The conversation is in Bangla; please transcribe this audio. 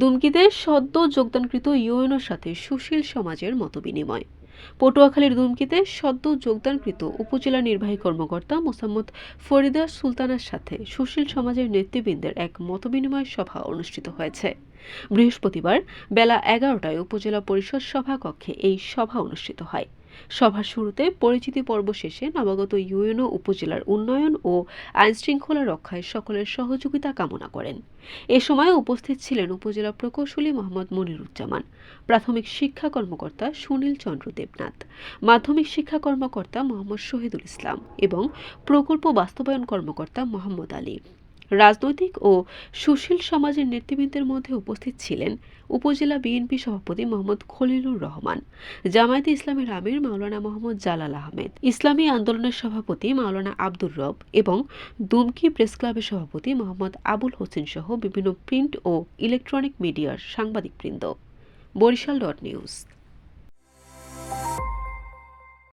দুমকিতে সদ্য যোগদানকৃত ইউএনওর সাথে সুশীল সমাজের মতবিনিময়। পটুয়াখালীর দুমকিতে সদ্য যোগদানকৃত উপজেলা নির্বাহী কর্মকর্তা মোসাম্মদ ফরিদা সুলতানার সাথে সুশীল সমাজের নেতৃবৃন্দের এক মতবিনিময় সভা অনুষ্ঠিত হয়েছে। বৃহস্পতিবার বেলা এগারোটায় উপজেলা পরিষদ সভাকক্ষে এই সভা অনুষ্ঠিত হয়। সভার শুরুতে পরিচিতি পর্ব শেষে নবাগত ইউএনও উপজেলার উন্নয়ন ও আইনশৃঙ্খলা রক্ষায় সকলের সহযোগিতা কামনা করেন। এ সময় উপস্থিত ছিলেন উপজেলা প্রকৌশলী মোহাম্মদ মনিরুজ্জামান, প্রাথমিক শিক্ষা কর্মকর্তা সুনীল চন্দ্র দেবনাথ, মাধ্যমিক শিক্ষা কর্মকর্তা মোহাম্মদ শহীদুল ইসলাম এবং প্রকল্প বাস্তবায়ন কর্মকর্তা মোহাম্মদ আলী। রাজনৈতিক ও সুশীল সমাজের নেতৃবৃন্দের মধ্যে উপস্থিত ছিলেন উপজেলা বিএনপি সভাপতি মোহাম্মদ খলিলুর রহমান, জামায়াতে ইসলামের আমির মাওলানা মোহাম্মদ জালাল আহমেদ, ইসলামী আন্দোলনের সভাপতি মাওলানা আব্দুর রব এবং দুমকি প্রেস ক্লাবের সভাপতি মোহাম্মদ আবুল হোসেন সহ বিভিন্ন প্রিন্ট ও ইলেকট্রনিক মিডিয়ার সাংবাদিকবৃন্দ। Barishal dot news.